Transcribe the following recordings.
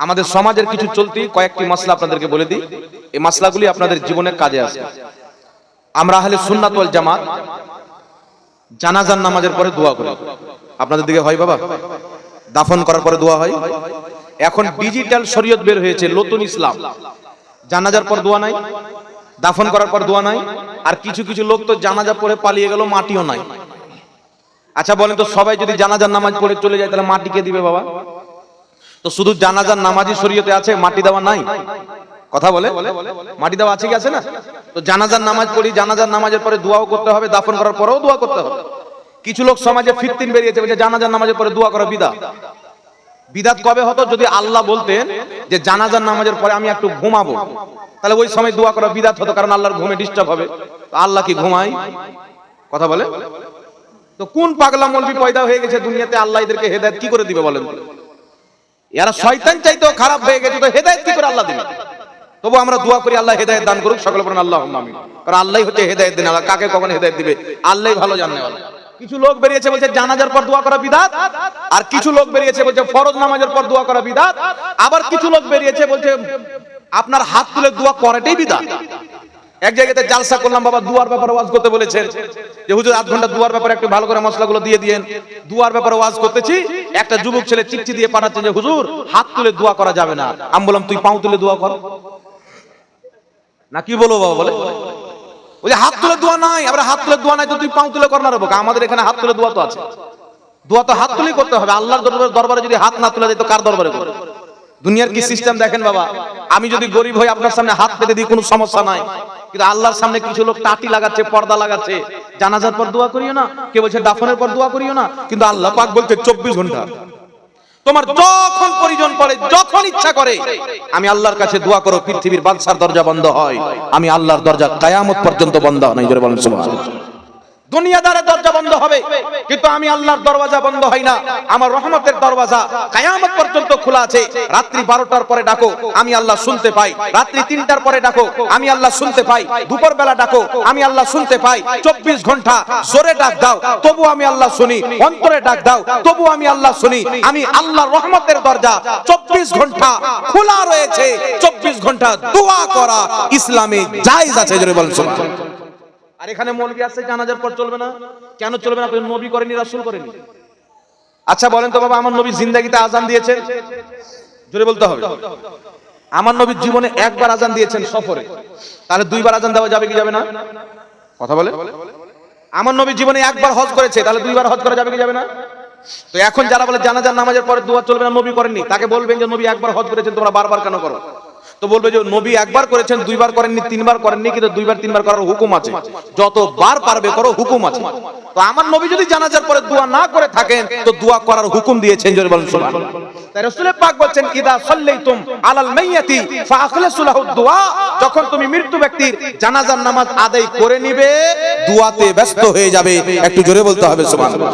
আমাদের সমাজের কিছু চলতি কয়েকটি মাসলা আপনাদেরকে বলে দিই। এই মাসলাগুলি আপনাদের জীবনের কাজে আসবে আমরা হলে সুন্নাত জামাত জানাজান নামাজের পরে দোয়া করি। আপনাদের দিকে হয় বাবা? দাফন করার পরে দোয়া হয়। এখন ডিজিটাল শরীয়ত বের হয়েছে নতুন ইসলাম। জানাজার পর দোয়া নাই দাফন করার পর দোয়া নাই আর কিছু কিছু লোক তো জানাজা পরে পালিয়ে গেল মাটিও নাই। আচ্ছা বলেন তো সবাই যদি জানাজার নামাজ পড়ে চলে যায় তাহলে মাটিকে দিবে বাবা? তো শুধু জানাজার নামাজি শরীয়তে আছে, মাটি দেওয়া নাই। কথা বলে? মাটি দেওয়া আছে কি আছে না? তো জানাজার নামাজ পড়ি, জানাজার নামাজের পরে দোয়াও করতে হবে, দাফন করার পরেও দোয়া করতে হবে। কিছু লোক সমাজে ফিরতিন বেরিয়েছে, বলছে জানাজার নামাজের পরে দোয়া করা বিদা বিদাত কবে হতো? যদি আল্লাহ বলতেন যে জানাজার নামাজের পরে আমি একটু ঘুমাবো, তাহলে ওই সময় দোয়া করা বিদাত হতো, কারণ আল্লাহর ঘুমে ডিস্টার্ব হবে। আল্লাহ কি ঘুমাই কথা বলে? তো কোন পাগলা মলবি পয়দা হয়ে গেছে দুনিয়াতে, আল্লাহ এদেরকে হেদায়েত কি করে দিবে বলেন? এরা শয়তান চাইতেও খারাপ হয়ে গেছে তো হেদায়েত কি করে আল্লাহ দিবে? তবু আমরা দোয়া করি আল্লাহ হেদায়েত দান করুক সকলে বলেন আল্লাহ আমিন। কারণ আল্লাহই হচ্ছে হেদায়েত দেন আল্লাহ কাকে কখন হেদায়েত দিবে? আল্লাহই ভালো জানে কিছু লোক বেরিয়েছে বলছে জানাজার পর দোয়া করা বিদাত আর কিছু লোক বেরিয়েছে বলছে ফরজ নামাজের পর দোয়া করা বিদাত আবার কিছু লোক বেরিয়েছে বলছে আপনার হাত তুলে দোয়া করাটাই বিদাত। এক জায়গাতে জালসা করলাম বাবা দুয়ার ব্যাপারে ওয়াজ করতে বলেছেন যে হুজুর আধ ঘণ্টা দুয়ার ব্যাপারে একটু ভালো করে মশলাগুলো দিয়ে দিয়েন। দুয়ার ব্যাপারে ওয়াজ করতেছি একটা যুবক ছেলে চিঠি দিয়ে পাঠাচ্ছে যে, হুজুর, হাত তুলে দোয়া করা যাবে না। আমি বললাম, তুই পাও তুলে দোয়া কর। না, কি বলব বাবা, বলে? ওই হাত তুলে দোয়া নাই। আবার হাত তুলে দোয়া নাই তো তুই পাও তুলে কর না বোকা। আমাদের এখানে হাত তুলে দোয়া তো আছে। দোয়া তো হাত তুলেই করতে হবে। আল্লাহর দরবারে দরবারে যদি হাত না তুলে দেয় তো কার দরবারে করবে? দুনিয়ার কি সিস্টেম দেখেন বাবা? আমি যদি গরিব হই, আপনার সামনে হাত পেতে দিই, কোনো সমস্যা নাই। কিন্তু আল্লাহর সামনে কিছু লোক টাটি লাগাচ্ছে, পর্দা লাগাচ্ছে। জানাজার পর দোয়া করিও না, কে বলছে দাফনের পর দোয়া করিও না, কিন্তু আল্লাহ পাক বলছে চব্বিশ ঘণ্টা। তোমার যখন পরিজন পড়ে, যখন ইচ্ছা করে, আমি আল্লাহর কাছে দোয়া করো, পৃথিবীর বাদশার দরজা বন্ধ হয়। আমি আল্লাহর দরজা কায়ামত পর্যন্ত বন্ধ হয় না বলেন সুবহানাল্লাহ। দুনিয়াদারের দরজা বন্ধ হবে। কিন্তু আমি আল্লাহর দরওয়াজা বন্ধ হয় না। আমার রহমতের দরওয়াজা কায়ামত পর্যন্ত খোলা আছে। রাত্রি বারোটার পরে ডাকো, আমি আল্লাহ শুনতে পাই। রাত্রি তিনটার পরে ডাকো, আমি আল্লাহ শুনতে পাই। দুপুর বেলা ডাকো, আমি আল্লাহ শুনতে পাই। চব্বিশ ঘণ্টা জোরে ডাক দাও, তবু আমি আল্লাহ শুনি। অন্তরে ডাক দাও, তবু আমি আল্লাহ শুনি। আমি আল্লাহর রহমতের দরজা চব্বিশ ঘণ্টা খোলা রয়েছে। চব্বিশ ঘণ্টা দোয়া করা ইসলামে জায়েজ আছে, জোরে সুবহানাল্লাহ। আর এখানে মৌলবি আসছে, জানাজার পর চলবে না। কেন চলবে না? নবী করেনি রাসূল করেনি আচ্ছা বলেন তো বাবা, আমার নবী জিন্দাগিতে আজান দিয়েছেন? জোরে বলতে হবে। আমার নবীর জীবনে একবার আজান দিয়েছেন সফরে। তাহলে দুইবার আজান দেওয়া যাবে কি যাবে না? কথা বলে? আমার নবী জীবনে একবার হজ করেছে, তাহলে দুইবার হজ করা যাবে কি যাবে না? তো এখন যারা বলে জানাজার নামাজের পরে দোয়া চলবে না, নবী করেননি, তাকে বলবেন যে, নবী, একবার হজ করেছেন, তোমরা বারবার কেন করো? তো বলবে যে নবী একবার করেছেন, দুইবার করেননি, তিনবার করেননি, কিন্তু দুইবার, তিনবার করার হুকুম আছে। যতবার পারবে করো, হুকুম আছে। তো আমার নবী যদি জানাজার পরে দোয়া না করে থাকেন, তো দোয়া করার হুকুম দিয়েছেন, জোরে বলেন সুবহানাল্লাহ। তাই রাসূল পাক বলছেন, ইদা সাল্লাইতুম আলাল মাইয়াতি ফাআখলিসু লাহু দুআ যখন তুমি মৃত্যু ব্যক্তির জানাজার নামাজ আদায় করে নিবে, দোয়াতে ব্যস্ত হয়ে যাবে। একটু জোরে বলতে হবে, সুবহানাল্লাহ।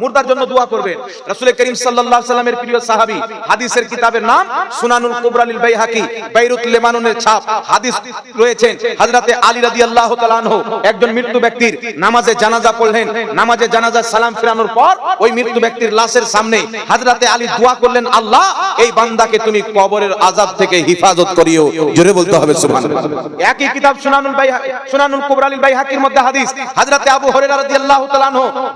মুর্দার জন্য দোয়া করবেন। রাসূল করিম সাল্লাল্লাহু আলাইহি সাল্লামের প্রিয় সাহাবী, হাদিসের কিতাবের নাম সুনানুল কুবরা লিল বাইহাকি। ছাপ, হাদিস হযরতে আলী রাদিয়াল্লাহু একজন মৃত্যু ব্যক্তির নামাজে জানাজা পড়লেন। নামাজে জানাজা সালাম ফিরানোর পর ওই মৃত্যু ব্যক্তির লাশের সামনে হযরতে আলী দোয়া করলেন, আল্লাহ, এই বান্দাকে তুমি কবরের আযাব থেকে হিফাজত করিও। জোরে বলতে হবে, সুবহানাল্লাহ। একই কিতাব সুনানুল সুনানুল মধ্যে হাদিস, হযরতে আবু হুরায়রা রাদিয়াল্লাহু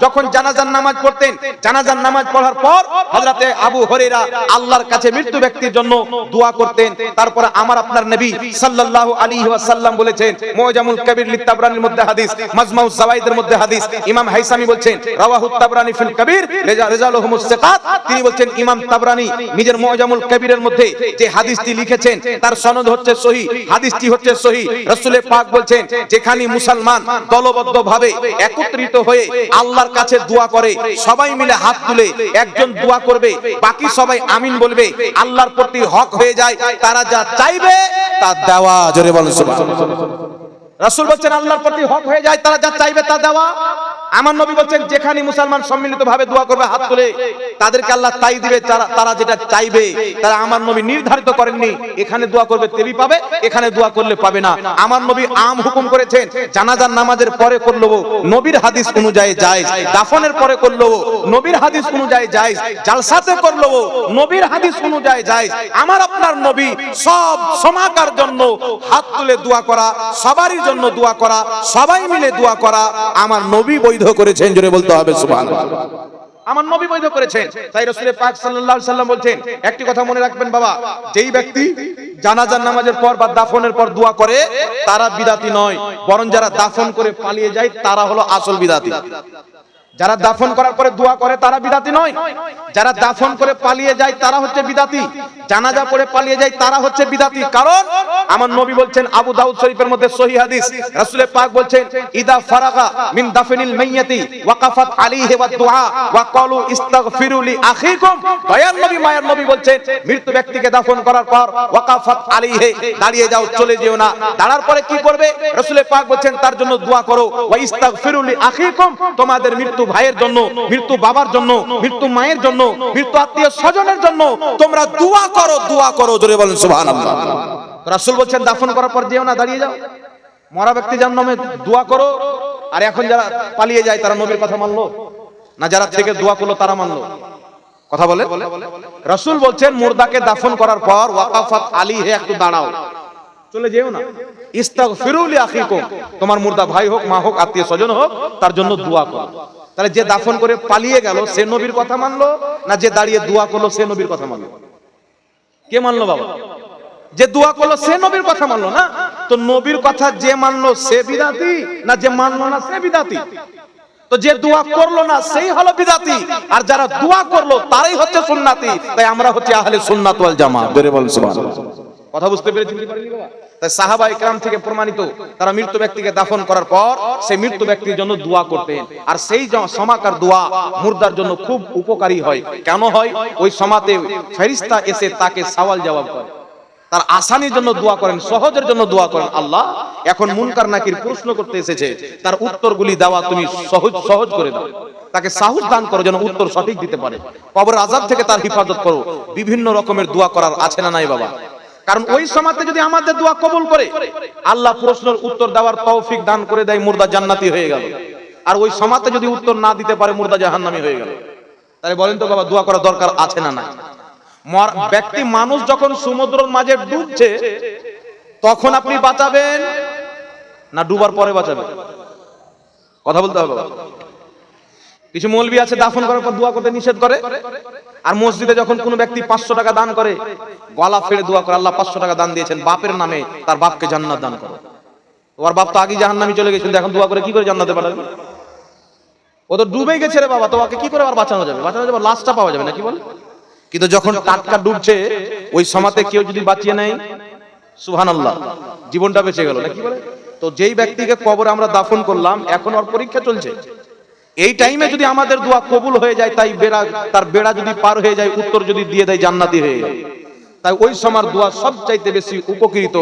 যখন জানাজার নামাজ পড়তেন, জানাজার নামাজ পড়ার পর হযরতে আবু হুরায়রা আল্লাহর কাছে মৃত্যু ব্যক্তির জন্য দোয়া করতেন, তারপরে আমার আপনার নবী সাল্লাল্লাহু আলাইহি ওয়াসাল্লাম বলেছেন, মুজামুল কবির লিতাবরানির মধ্যে হাদিস মাজমাউজ জাওয়াইদের মধ্যে হাদিস, ইমাম হাইসামি বলছেন রাওয়াহুত তাবরানি ফিল কবির, রেজা রেজালুহুমুস সিকাত, তিনি বলছেন, ইমাম তাবরানি নিজের মুজামুল কবিরের মধ্যে যে হাদিসটি লিখেছেন, তার সনদ হচ্ছে সহি, হাদিসটি হচ্ছে সহি। রাসূলের পাক বলছেন, যেখানে মুসলমান দলবদ্ধভাবে একত্রিত হয়ে আল্লাহর কাছে দোয়া করে, সবাই মিলে হাত তুলে একজন দোয়া করবে, বাকি সবাই আমিন বলবে, আল্লাহর প্রতি হক হয়ে যায়, তারা যা চাইবে তা দেওয়া জোরে বলেন রাসূল বলছেন, আল্লাহর প্রতি হক হয়ে যায়, তারা যা চাইবে তা দেওয়া। আমার নবী বলছেন, যেখানে মুসলমান সম্মিলিত ভাবে দোয়া করবে, হাত তুলে, তাদেরকে আল্লাহ তাই দিবে, তারা যেটা চাইবে, তারা আমার নবী নির্ধারিত করেননি। এখানে দোয়া করবে তেবি পাবে, এখানে দোয়া করলে পাবে না। আমার নবী আম হুকুম করেছেন, জানাজার নামাজের পরে করল নবীর হাদিস অনুযায়ী যায়, দাফনের পরে করল নবীর হাদিস অনুযায়ী যায়, জালসাতে করল নবীর হাদিস অনুযায়ী যায়। আমার আপনার নবী সব সমাকার জন্য হাত তুলে দোয়া করা সবারই জন্য দোয়া করা, সবাই মিলে দোয়া করা, আমার নবী বৈধ করেছেন, জোরে বলতে হবে, সুবহানাল্লাহ। আমার নবী বৈধ করেছেন। তাই রাসূলের পাক সাল্লাল্লাহু সাল্লাম বলছেন, একটি কথা মনে রাখবেন বাবা, যেই ব্যক্তি জানাজার নামাজের পর বা দাফনের পর দোয়া করে, তারা বিদাতি নয়, বরং যারা দাফন করে পালিয়ে যায়, তারা হলো আসল বিদাতি। যারা দাফন করার পরে দোয়া করে, তারা বিদাতি নয়। যারা দাফন করে পালিয়ে যায়, তারা হচ্ছে বিদাতি। জানাজা পড়ে পালিয়ে যায়, তারা হচ্ছে বিদাতি। কারণ আমার নবী বলছেন, আবু দাউদ শরীফের মধ্যে সহি হাদিস। রাসূল পাক বলছেন, ইদা ফারাগা মিন দাফনিল মাইয়াতি ওয়াকাফাত আলাইহি ওয়া দুআ ওয়া ক্বালু ইস্তাগফিরু লি আখিকুম। দয়ার নবী, মায়ের নবী বলছেন, মৃত্যু ব্যক্তিকে দাফন করার পর ওয়াকাফাত আলাইহি, দাঁড়িয়ে যাও, চলে যেও না। দাঁড়ার পরে কি করবে? রাসূল পাক বলছেন, তার জন্য দোয়া করো। ওয়া ইস্তাগফিরু লি আখিকুম। তোমাদের মৃত্যু ভাইয়ের জন্য, মৃত্যু বাবার জন্য, মৃত্যু মায়ের জন্য, মৃত্যু আত্মীয় স্বজনের জন্য তোমরা দোয়া করো, দোয়া করো, জোরে বলেন, সুবহানাল্লাহ। রাসূল বলছেন, দাফন করার পর যেও না, দাঁড়িয়ে যাও। মরা ব্যক্তি যার নামে দোয়া করো, আর এখন যারা পালিয়ে যায়, তারা নবীর কথা মানলো। না, যারা থেকে দোয়া করল, তারা মানলো। কথা বলে? রাসূল বলছেন, মুর্দাকে দাফন করার পর ওয়াকাফাত আলী হে, একটু দাঁড়াও। চলে যেও না। ইস্তাগফিরু লি আখিকুম তোমার মুর্দা ভাই হোক, মা হোক, আত্মীয় স্বজন হোক, তার জন্য দোয়া করো। তাহলে যে দাফন করে পালিয়ে গেল, সে নবীর কথা মানলো, না যে দাঁড়িয়ে দোয়া করল, সে নবীর কথা মানলো? কে মানলো বাবা? যে দোয়া করল, সে নবীর কথা মানলো না? তো নবীর কথা যে মানলো, সে বিদাতি? না, যে মানলো না, সে বিদাতি? তো যে দোয়া করল না, সেই হলো বিদাতি। আর যারা দোয়া করল, তারাই হচ্ছে সুন্নাতি। তাই আমরা হচ্ছে আহলে সুন্নাত ওয়াল জামাত। বেরে বল সুবহানাল্লাহ। কথা বুঝতে পেরেছি? তাই সাহাবা ইকরাম থেকে প্রমাণিত, তারা মৃত্যু ব্যক্তিকে দাফন করার পর সেই মৃত্যু ব্যক্তির জন্য দোয়া করতেন। আর সেই সমাকার দোয়া মুর্দার জন্য খুব উপকারী হয়। কেন হয়? ওই সমাতে ফেরিস্তা এসে তাকে সওয়াল জবাব করে। তার আসানির জন্য দোয়া করেন, সহজের জন্য দোয়া করেন, আল্লাহ, এখন মুনকার নাকির প্রশ্ন করতে এসেছে, তার উত্তরগুলি দেওয়া তুমি সহজ সহজ করে দাও। তাকে সাহস দান করো যেন উত্তর সঠিক দিতে পারে। কবর আজাদ থেকে তার হিফাজত করো। বিভিন্ন রকমের দোয়া করার আছে না নাই বাবা? কারণ ওই সমাজে যদি আমাদের দোয়া কবুল করে, আল্লাহ প্রশ্নের উত্তর দেওয়ার তৌফিক দান করে দেয়, মুর্দা জান্নাতি হয়ে গেল। আর ওই সমাজে যদি উত্তর না দিতে পারে, মুর্দা জাহান্নামি হয়ে গেল। তাহলে বলেন তো বাবা, দোয়া করা দরকার আছে না মর- ব্যক্তি মানুষ যখন সমুদ্রের মাঝে ডুবছে, তখন আপনি বাঁচাবেন না ডুবার পরে বাঁচাবেন? কথা বলতে হবে। কিছু মৌলবি আছে দাফন করার পর দোয়া করতে নিষেধ করে। আর মসজিদে যখন কোনো ব্যক্তি পাঁচশো টাকা দান করে, গলা ফেড়ে দোয়া করে, আল্লাহ পাঁচশো টাকা দান দিয়েছেন, বাপের নামে তার বাপকে জান্নাত দান করো। ওর বাপ তো আগে জাহান্নামি চলে গেছিল, এখন দোয়া করে কি করে জান্নাতে পাঠাবে? ও তো ডুবে গেছে রে বাবা, তোমাকে কি করে আবার বাঁচানো যাবে? বাঁচানো যাবে, লাশটা পাওয়া যাবে না কি বলে? কিন্তু যখন টাটকা ডুবছে, ওই সমাতে কেউ যদি বাঁচিয়ে নেয়, সুবহানাল্লাহ, জীবনটা বেঁচে গেল না কি বলে? তো যেই ব্যক্তিকে কবরে আমরা দাফন করলাম, এখন ওর পরীক্ষা চলছে। এই টাইমে যদি আমাদের দোয়া কবুল হয়ে যায় তাই বেড়া তার বেড়া যদি পার হয়ে যায় উত্তর যদি দিয়ে দেয় জান্নাতি হয়ে যায়। তাই ওই সময়ের দোয়া সবচাইতে বেশি উপকৃত।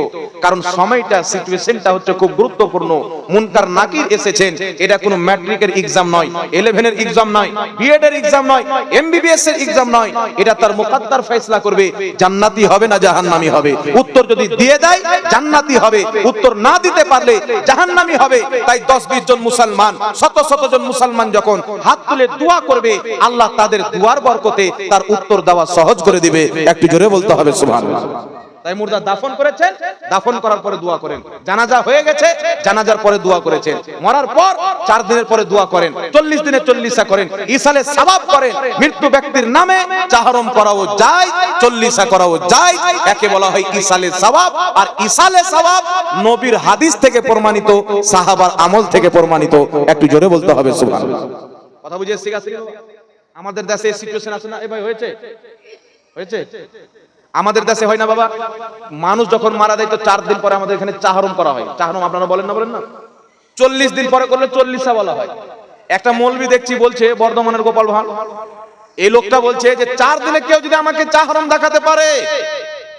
কারণ সময়টা সিচুয়েশনটা হচ্ছে খুব গুরুত্বপূর্ণ। মুনকার নাকির এসেছেন। এটা কোনো ম্যাট্রিকের এক্সাম নয় ইলেভেনের এক্সাম নয় বিএড এর এক্সাম নয় এমবিবিএস এর এক্সাম নয়। এটা তার মুকাদ্দার ফয়সলা করবে, জান্নাতি হবে না জাহান্নামী হবে। উত্তর যদি দিয়ে দেয়, জান্নাতি হবে। উত্তর না দিতে পারলে জাহান্নামী হবে। তাই 10 20 জন মুসলমান, শত শত জন মুসলমান যখন হাত তুলে দোয়া করবে, আল্লাহ তাদের দুয়ার বরকতে তার উত্তর দেওয়া সহজ করে দিবে। একটু জোরে বলতে হবে। সুবহানাল্লাহ। তাই মুর্দা দাফন করেছেন দাফন করার পরে দোয়া করেন। জানাজা হয়ে গেছে জানাজার পরে দোয়া করেছেন। মরার পর চার দিনের পরে দোয়া করেন চল্লিশ দিনে চল্লিশা করেন। ইসালে সবাব করেন মৃত্যু ব্যক্তির নামে চাহরম করাও যায় চল্লিশা করাও যায়। একে বলা হয় ইসালে সবাব আর ইসালে সবাব নবীর হাদিস থেকে প্রমাণিত সাহাবার আমল থেকে প্রমাণিত। একটু জোরে বলতে হবে সুবহানাল্লাহ। কথা বুঝে এসছি আমাদের দেশে সিচুয়েশন আছে না? এ ভাই হয়েছে? হয়েছে? আমাদের দেশে হয় না বাবা। মানুষ যখন মারা যায় তো চার দিন পরে আমাদের এখানে চাহরম করা হয়। চাহরম আপনারা বলেন না বলেন না? চল্লিশ দিন পরে করলে চল্লিশা বলা হয়। একটা মৌলবি দেখছি, বলছে, বর্ধমানের গোপাল ভাঁড়। এই লোকটা বলছে যে, চার দিনে কেউ যদি আমাকে চাহরম দেখাতে পারে,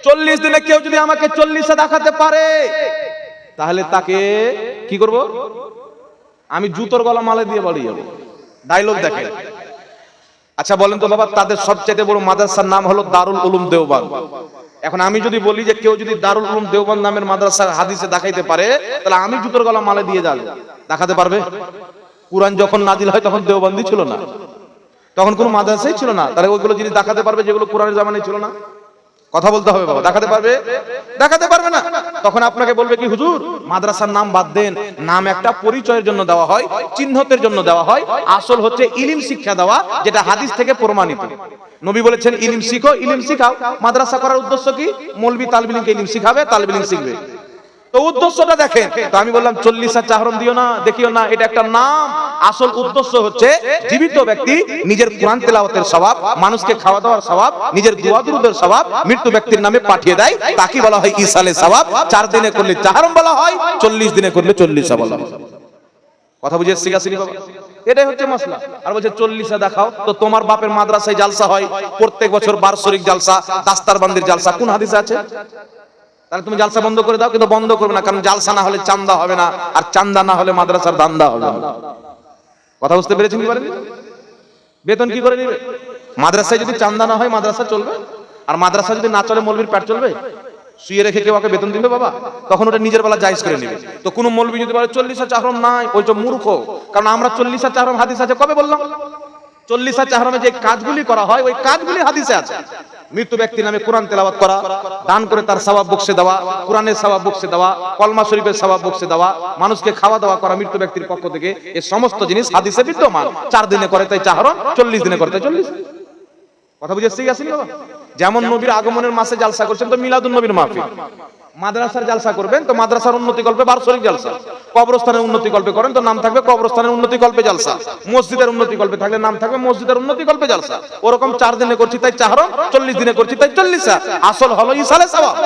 চল্লিশ দিনে কেউ যদি আমাকে চল্লিশা দেখাতে পারে, তাহলে তাকে কি করব? আমি জুতোর গলা মালে দিয়ে বাড়ি যাব ডায়লগ দেখে আচ্ছা বলেন তো বাবা, তাদের সবচেয়ে বড় মাদ্রাসার নাম হলো দারুল উলুম দেওবান। এখন আমি যদি বলি যে কেউ যদি দারুল উলুম দেওবান নামের মাদ্রাসার হাদিসে দেখাইতে পারে, তাহলে আমি জুতোর গলা মালে দিয়ে যাব। দেখাতে পারবে? কুরআন যখন নাজিল হয় তখন দেওবান্দি ছিল না। তখন কোনো মাদ্রাসাই ছিল না। তাহলে ওইগুলো যিনি দেখাতে পারবে, যেগুলো কোরআনের জামানায় ছিল না? কথা বলতে হবে বাবা, দেখাতে পারবে? দেখাতে পারবে না। তখন আপনাকে বলবে কি, হুজুর, মাদ্রাসার নাম বাদ দেন। নাম একটা পরিচয়ের জন্য দেওয়া হয়, চিহ্নতের জন্য দেওয়া হয়। আসল হচ্ছে ইলিম শিক্ষা দেওয়া, যেটা হাদিস থেকে প্রমাণিত। নবী বলেছেন, ইলিম শিখো, ইলিম শিখাও। মাদ্রাসা করার উদ্দেশ্য কি? মৌলবি তালবিলিংকে ইলিম শিখাবে, তালবিলিং শিখবে। তো উদ্দেশ্যটা দেখেন। তো আমি বললাম, চল্লিশ আর চাহরম দিও না, দেখিও না, এটা একটা নাম। আসল উদ্দেশ্য হচ্ছে জীবিত ব্যক্তি নিজের কোরআন তেলাওয়াতের স্বভাব, মানুষকে খাওয়া দাওয়ার স্বভাব, নিজের দোয়া দুরুদের স্বভাব, মৃত্যু ব্যক্তির নামে পাঠিয়ে দেয়। তাকে বলা হয় ইসালে স্বভাব চার দিনে করলে চাহরম বলা হয়, চল্লিশ দিনে করলে চল্লিশা বলা হয়। কথা বুঝে এসছি গাছিনি এটাই হচ্ছে মশলা। আর বলছে, চল্লিশে দেখাও। তো তোমার বাপের মাদ্রাসায় জালসা হয়, প্রত্যেক বছর বার্ষরিক জালসা দাস্তার বান্দির জালসা। কোন হাদিসে আছে? তাহলে তুমি জালসা বন্ধ করে দাও, কিন্তু বন্ধ করবে না, কারণ জালসা না হলে চান্দা হবে না, আর চান্দা না হলে মাদ্রাসার দান্দা হবে কথা বুঝতে পেরেছেন কি বেতন কি করে নিবে? মাদ্রাসায় যদি চান্দা না হয়, মাদ্রাসা চলবে? আর মাদ্রাসা যদি না চলে, মৌলবীর পেট চলবে? শুয়ে রেখে কেউ ওকে বেতন দিবে বাবা? তখন ওটা নিজের বেলা জায়জ করে নেবে। তো কোনো মৌলবী যদি বলে, চল্লিশ চাহরম নাই, ওই তো মূর্খ। কারণ আমরা চল্লিশ চাহরম হাদিস আছে, কবে বললাম? চল্লিশ চাহরমে যে কাজগুলি করা হয়, ওই কাজগুলি হাদিসে আছে। মৃত্যু ব্যক্তির নামে কোরআন তেলাবাদ করা, দান করে তার সবাব বক্সে দেওয়া, কোরআনের সবাব বক্সে দেওয়া, কলমা শরীফের সবাব বক্সে দেওয়া, মানুষকে খাওয়া দাওয়া করা মৃত্যু ব্যক্তির পক্ষ থেকে এই সমস্ত জিনিস হাদিসে বিদ্যমান। চার দিনে করে তাই চাহরণ, চল্লিশ দিনে করে তাই চল্লিশ কথা বুঝে এসছে গেছেন যেমন নবীর আগমনের মাসে জালসা করছেন, তো মিলাদুন নবীর মাহফিল। মাদ্রাসার জালসা করবেন, তো মাদ্রাসার উন্নতি কল্পে বার্ষরিক জালসা। কবরস্থানের উন্নতি কল্পে করেন, তো নাম থাকবে কবরস্থানের উন্নতি কল্পে জালসা। মসজিদের উন্নতি কল্পে থাকলে নাম থাকবে মসজিদের উন্নতি কল্পে জালসা। ওরকম চার দিনে করছি তাই চাহরম চল্লিশ দিনে করছি তাই চল্লিশা। আসল হলো ইসালে সওয়াব।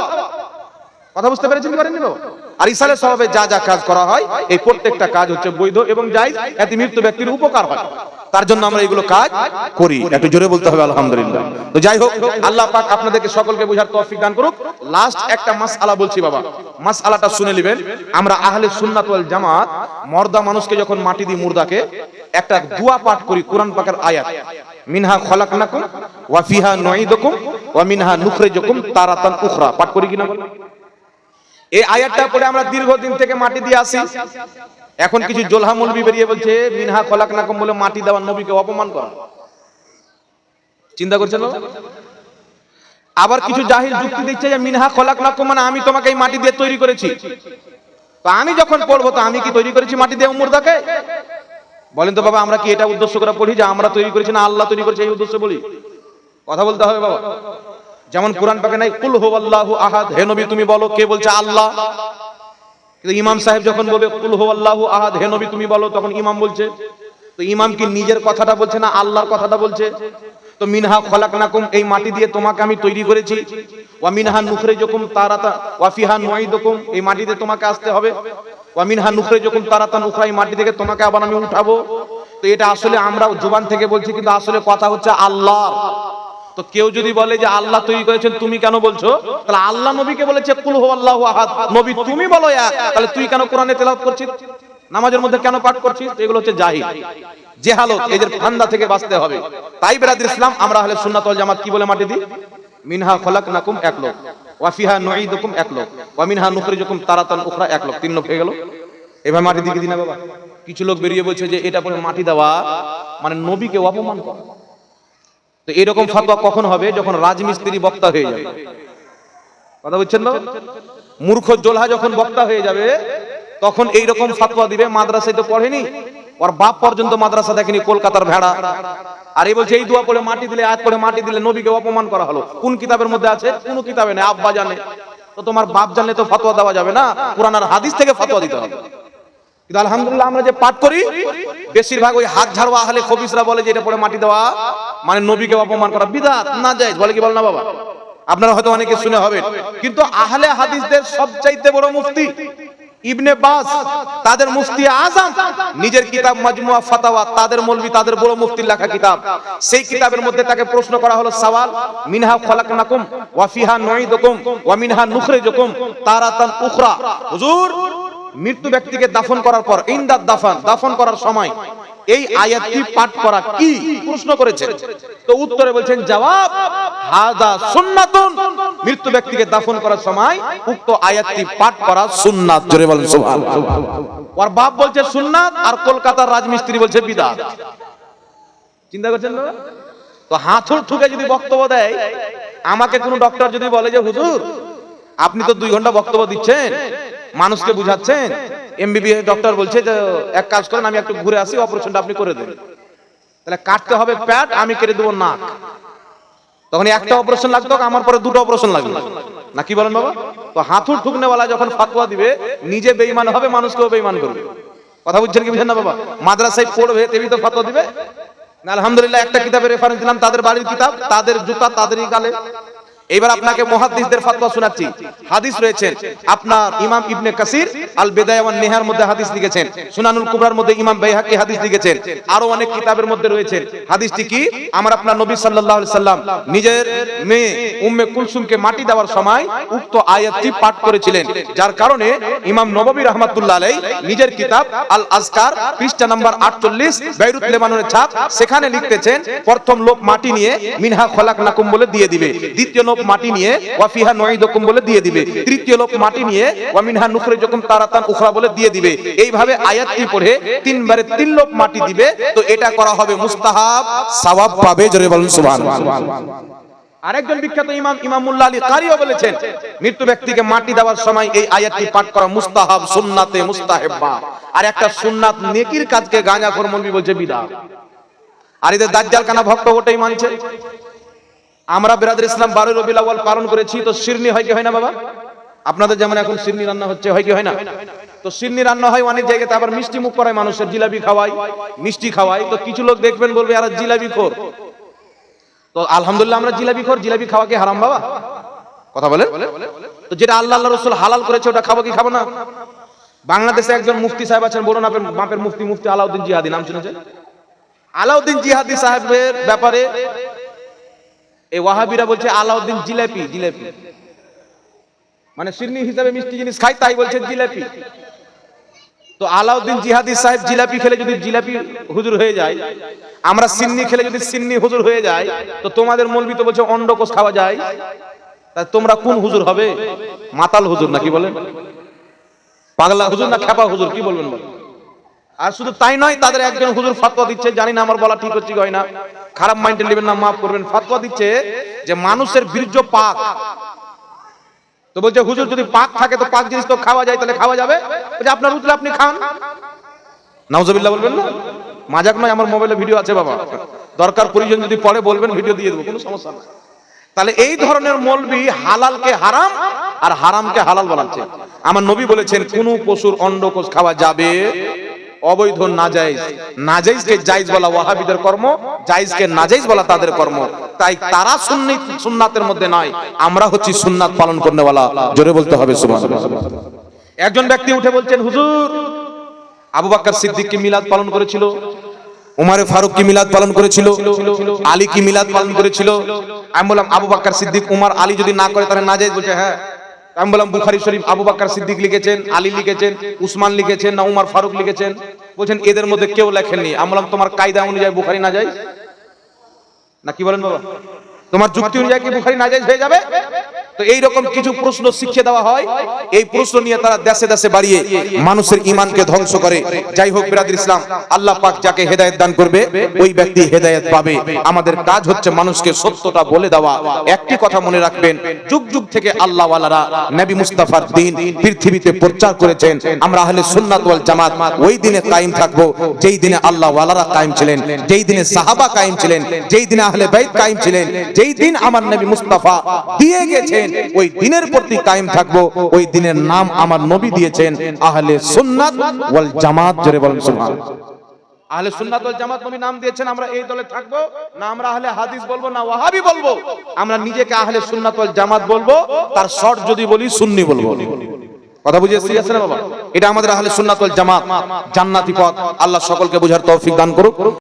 কথা বুঝতে পেরেছেন কি পারেননি বাবা? আর ইসালে স্বভাবে যা যা কাজ করা হয়, এই প্রত্যেকটা কাজ হচ্ছে বৈধ এবং জায়জ, এতে মৃত্যু ব্যক্তির উপকার হয়। তার জন্য আমরা এগুলো কাজ করি। একটু জোরে বলতে হবে, আলহামদুলিল্লাহ। তো যাই হোক, আল্লাহ পাক আপনাদেরকে সকলকে বোঝার তৌফিক দান করুক। লাস্ট একটা মাসআলা বলছি বাবা। মাসআলাটা শুনে নেবেন। আমরা আহলে সুন্নাত ওয়াল জামাত, মর্দা মানুষকে যখন মাটি দিই মুর্দাকে, একটা দোয়া পাঠ করি কোরআন পাকের আয়াত। মিনহা খলাকনাকুম ওয়া ফিহা নুঈদুকুম ওয়া মিনহা নুখরিজুকুম তারাতান উখরা। পাঠ করি কিনা বলেন? এই আয়াতটা পড়ে আমরা দীর্ঘদিন থেকে মাটি দিয়ে আসি। এখন কিছু জোলহা মুলবি বেরিয়ে বলছে, মিনহা খলাক নাকম বলে মাটি দেওয়ার নবীকে অপমান করা। চিন্তা করছেন আবার কিছু জাহিল যুক্তি দিচ্ছে যে, মিনহা খলাক নাকম মানে আমি তোমাকে এই মাটি দিয়ে তৈরি করেছি। তো আমি যখন পড়ব, তো আমি কি তৈরি করেছি মাটি দিয়ে মুর্দাকে বলেন তো বাবা, আমরা কি এটা উদ্দেশ্য করে পড়ি যে আমরা তৈরি করেছি না আল্লাহ তৈরি করেছে, এই উদ্দেশ্য বলি? কথা বলতে হবে বাবা। যেমন কোরআন পাকে নাই, কুল হু আল্লাহু আহাদ হে নবী, তুমি বলো কে বলছে আল্লাহ? কিন্তু ইমাম সাহেব যখন বলবে, কুল হু আল্লাহু আহাদ হে নবী, তুমি বলো তখন ইমাম বলছে, তো ইমাম কি নিজের কথাটা বলছে না আল্লাহর কথাটা বলছে? তো মিনহা খলাকনাকুম এই মাটি দিয়ে তোমাকে আমি তৈরি করেছি। ওয়া মিনহা নুখরিজুকুম তারাতা ওয়া ফিহা নুঈদুকুম এই মাটি দিয়ে তোমাকে আসতে হবে। ওয়া মিনহা নুখরিজুকুম তারাতান উখরা এই মাটি থেকে তোমাকে আবার আমি উঠাবো। তো এটা আসলে আমরা জুবান থেকে বলছি, কিন্তু আসলে কথা হচ্ছে আল্লাহ তো কেউ যদি বলে যে আল্লাহ তৈরি করেছেন, তুমি কেন বলছো? তাহলে আল্লাহ নবীকে বলেছে, কুল হু আল্লাহু আহাদ। নবী, তুমি বলো এক। তাহলে তুই কেন কোরআনে তেলাওয়াত করছিস? নামাজের মধ্যে কেন পাঠ করছিস? এগুলো হচ্ছে জাহিল। জেহালত, এদের ফান্দা থেকে বাঁচতে হবে। তাই বেরাদির ইসলাম, আমরা হলে সুন্নাত ওয়াল জামাত কি বলে মাটি দিই? মিনহা খলাকনাকুম এক লোক, ওয়া ফিহা নুঈদুকুম এক লোক, ওয়া মিনহা নুখরিজুকুম তারাতান উখরা এক লোক। তিন লোক হয়ে গেল। এভাবে মাটি দিকে দিনা বাবা? কিছু লোক বেরিয়ে বলছে যে, এটা পরে মাটি দেওয়া মানে নবীকে অপমান করা। তো এরকম ফতোয়া কখন হবে? যখন রাজমিস্ত্রি বক্তা হয়ে যাবে। কথা বুঝছেন বাবা? মূর্খ জোলহা যখন বক্তা হয়ে যাবে, তখন এই রকম ফতোয়া দিবে, মাদ্রাসায় তো পড়েনি। ওর বাপ পর্যন্ত মাদ্রাসা দেখেনি, কলকাতার ভেড়া। আর এই বলছে, এই দোয়া পড়ে মাটি দিলে আজ পড়ে মাটি দিলে নবীকে অপমান করা হলো। কোন কিতাবের মধ্যে আছে? কোন কিতাবে নেই, আব্বা জানে। তো তোমার বাপ জানলে তো ফতোয়া দেওয়া যাবে না। কোরআন আর হাদিস থেকে ফতোয়া দিতে হবে। কিন্তু আলহামদুলিল্লাহ আমরা যে পাঠ করি, বেশিরভাগ ওই হাত ঝাড়ুয়া আহলে খবিসরা বলে যে এটা পরে মাটি দেওয়া মানে নবীকে অপমান করা বিদাত, না যায় বলে কি বল না বাবা? আপনারা হয়তো অনেকে শুনে হবেন কিন্তু আহলে হাদিসদের সবচাইতে বড় মুফতি ইবনে বাস, তাদের মুফতি আজম, নিজের কিতাব মাজমুয়া ফাতাওয়া, তাদের মৌলবি, তাদের বড় মুফতির লেখা কিতাব। সেই কিতাবের মধ্যে তাকে প্রশ্ন করা হলো, সওয়াল, মিনহা খলাকনাকুম, ওয়া ফিহা নুঈদুকুম, ওয়া মিনহা নুখরিজুকুম, তারাতান উখরা। হুজুর মৃত্যু ব্যক্তিকে দাফন করার পর ইন্দার দাফান, দাফন করার সময় এই আয়াতটি পাঠ করা কি প্রশ্ন করেছে তো উত্তরে বলছেন, জবাব, হাদা সুন্নাতুন। মৃত্যু ব্যক্তিকে দাফন করার সময় উক্ত আয়াতটি পাঠ করা সুন্নাত। জোরে বলেন, সুবহানাল্লাহ। ওর বাপ বলছে সুন্নাত, আর কলকাতার রাজমিস্ত্রি বলছে বিদআত চিন্তা করছেন না? তো হাঁথুর ঠুকে যদি বক্তব্য দেয়, আমাকে কোনো ডক্টর যদি বলে যে, হুজুর, আপনি তো দুই ঘণ্টা বক্তব্য দিচ্ছেন মানুষকে বুঝাচ্ছেন? এমবিবিএস ডক্টর বলছে যে এক কাজ করেন আমি একটু ঘুরে আসি অপারেশনটা আপনি করে দেন। তাহলে কাটতে হবে প্যাট আমি কেটে দেবো নাক। তখন একটা অপারেশন লাগতো আমার পরে দুটো অপারেশন লাগবে না কি বলেন বাবা? তো হাঁথুর ঠুকনেওয়ালা যখন ফাতোয়া দিবে নিজে বেইমান হবে মানুষকেও বেইমান করবে। কথা বুঝছেন কি বুঝছেন না বাবা? মাদ্রাসায় পড়বে তেমনি তো ফাতোয়া দিবে। না, আলহামদুলিল্লাহ একটা কিতাবের রেফারেন্স দিলাম তাদের বাড়ির কিতাব তাদের জুতা তাদেরই গালে। এবার আপনাকে মুহাদ্দিসদের ফতোয়া শোনাচ্ছি। হাদিস রয়েছেন আপনার ইমাম ইবনে কাসির আল বেদায়া ওয়ান নেহার মধ্যে হাদিস লিখেছেন, সুনানুল কুবরার মধ্যে ইমাম বাইহাকি হাদিস লিখেছেন, আরও অনেক কিতাবের মধ্যে রয়েছেন হাদিসটি কি? আমার আপনার নবী সাল্লাল্লাহু আলাইহি সাল্লাম নিজের মেয়ে উম্মে কুলসুমকে মাটি দেওয়ার সময় উক্ত আয়াতটি পাঠ করেছিলেন, যার কারণে ইমাম নববী রাহমাতুল্লাহ আলাইহি নিজের কিতাব আল আজকার পৃষ্ঠা নাম্বার 48 বেইরুত লেবাননের ছাপ, সেখানে লিখতেছেন, প্রথম লোক মাটি নিয়ে মিনহা খলাকনাকুম বলে দিয়ে দিবে। দ্বিতীয় লোক মাটি নিয়ে ওয়াফিহা নুইদুকুম বলে দিয়ে দিবে। তৃতীয় লোক মাটি নিয়ে ওয়া মিনহা নুখরিজুকুম তারাতান উখরা বলে দিয়ে দিবে। এইভাবে আয়াতটি পড়ে? তিনবারে তিন লোক মাটি দিবে, তো এটা করা হবে মুস্তাহাব, সওয়াব পাবে, জোরে বলুন, সুবহানাল্লাহ। আরেকজন বিখ্যাত ইমাম, ইমামুল্লাহ আলী কারিও বলেছেন, মৃত্যু ব্যক্তিকে মাটি দেওয়ার সময় এই আয়াতটি পাঠ করা মুস্তাহাব, সুন্নাতে মুস্তাহেব্বা। আর একটা সুন্নাত নেকির কাজকে গাঁজা খোর বলছে বিদআত আর এদের দাজ্জাল কানা ভক্ত ওটাই মানছে। আমরা বেরাদের ইসলাম রবিউল আউয়াল পালন করেছি, তো শিরনি হয় কি হয় না বাবা? আপনাদের যেমন এখন শিরনি রান্না হচ্ছে, হয় কি হয় না? তো শিরনি রান্না হয় অনেক জায়গাতে, আবার মিষ্টি মুখ করায় মানুষের, জিলাপি খাওয়াই মিষ্টি খাওয়াই তো কিছু লোক দেখবেন বলবে, আর জিলাপি খোর। তো আলহামদুলিল্লাহ আমরা জিলাপি খোর, জিলাপি খাওয়া কি হারাম বাবা? কথা বলেন? তো যেটা আল্লাহ আল্লাহ রসুল হালাল করেছে, ওটা খাব কি খাব না? বাংলাদেশে একজন মুফতি সাহেব আছেন, বড় নাপের বাপের মুফতি মুফতি আলাউদ্দিন জিহাদি, নাম শুনেছেন? আলাউদ্দিন জিহাদি সাহেবের ব্যাপারে এই ওয়াহাবিরা বলছে, আলাউদ্দিন জিলাপি জিলাপি। মানে সিন্নি হিসাবে মিষ্টি জিনিস খাই তাই বলছে জিলাপি। তো আলাউদ্দিন জিহাদি সাহেব জিলাপি খেলে যদি জিলাপি হুজুর হয়ে যায়, আমরা সিন্নি খেলে যদি সিন্নি হুজুর হয়ে যায়, তো তোমাদের মৌলবি তো বলছে অন্ডকোষ খাওয়া যায়। তা তোমরা কোন হুজুর হবে? মাতাল হুজুর নাকি বলেন? পাগলা হুজুর না খেপা হুজুর, কি বলবেন বলেন? আর শুধু তাই নয়, তাদের একজন হুজুর ফাতোয়া দিচ্ছে, জানি না আমার বলা ঠিক হচ্ছে হয় না। খারাপ মাইন্ডে নেবেন না, মাফ করবেন। ফাতোয়া দিচ্ছে যে মানুষের বীর্য পাক। তো বলছে, হুজুর যদি পাক থাকে, তো পাক জিনিস তো খাওয়া যায়, তাহলে খাওয়া যাবে? বলছে, আপনার উঠলে আপনি খান। নাউজুবিল্লাহ বলবেন না? মাজাক নয়, আমার মোবাইলে ভিডিও আছে বাবা। দরকার প্রয়োজন যদি পরে বলবেন, ভিডিও দিয়ে দেবো, কোনো সমস্যা নাই। তাহলে এই ধরনের মলবি হালালকে হারাম আর হারামকে হালাল বলাচ্ছে। আমার নবী বলেছেন, কোন পশুর অন্ডকোষ খাওয়া যাবে অবৈধ নাজাইজ নাজাইজকে জাইজ বলা ওয়াহাবিদের কর্ম জাইজকে নাজাইজ বলা তাদের কর্ম। তাই তারা সুন্নি, সুন্নাতের মধ্যে নয়, আমরা হচ্ছি সুন্নাত পালন করনেওয়ালা। জোরে বলতে হবে একজন ব্যক্তি উঠে বলছেন, হুজুর, আবু বাক্কার সিদ্দিক কি মিলাদ পালন করেছিল? উমারে ফারুক কি মিলাদ পালন করেছিল? আলী কি মিলাদ পালন করেছিল? আমি বললাম, আবু বাক্কার সিদ্দিক, উমার, আলী যদি না করে তাহলে না যায় বলছে হ্যাঁ। আমি বললাম বুখারি শরীফ আবু বাক্কার সিদ্দিক লিখেছেন, আলী লিখেছেন, উসমান লিখেছেন না উমার ফারুক লিখেছেন। বলছেন, এদের মধ্যে কেউ লেখেননি। আমি বললাম, তোমার কায়দা অনুযায়ী বুখারি না যায়? না কি বলেন বাবা? তোমার যুক্তি অনুযায়ী কি বুখারি না যায় হয়ে যাবে? তো এই রকম কিছু প্রশ্ন শিখিয়ে দেওয়া হয়। এই প্রশ্ন নিয়ে তারা দেশে দেশে বাড়িয়ে মানুষের ইমানকে ধ্বংস করে। যাই হোক বিরাদির ইসলাম, আল্লাহ পাক যাকে হেদায়েত দান করবে, ওই ব্যক্তি হেদায়েত পাবে। আমাদের কাজ হচ্ছে মানুষকে সত্যটা বলে দেওয়া। একটি কথা মনে রাখবেন, যুগ যুগ থেকে আল্লাহ ওয়ালারা নবী মুস্তাফার দিন পৃথিবীতে প্রচার করেছেন। আমরা আহলে সুন্নাত ওয়াল জামাত, ওই দিনে কায়েম থাকব, যেই দিনে আল্লাহ ওয়ালারা কায়েম ছিলেন, যেই দিনে সাহাবা কায়েম ছিলেন, যেই দিনে আহলে বাইত কায়েম ছিলেন, যেই দিন আমার নবী মুস্তাফা দিয়ে গেছেন। ওই দিনের প্রতি কায়েম থাকব ওই দিনের নাম আমার নবী দিয়েছেন আহলে সুন্নাত ওয়াল জামাত জোরে বলেন সুবহানাল্লাহ আহলে সুন্নাত ওয়াল জামাত নবী নাম দিয়েছেন আমরা এই দলে থাকব না আমরা আহলে হাদিস বলব না ওয়াহাবি বলব আমরা নিজেকে আহলে সুন্নাত ওয়াল জামাত বলব তার শর্ট যদি বলি সুন্নি বলব। কথা বুঝে এসেছে না বাবা? এটা আমাদের আহলে সুন্নাত ওয়াল জামাত জান্নাতি পথ। আল্লাহ সকলকে বোঝার তৌফিক দান করুক।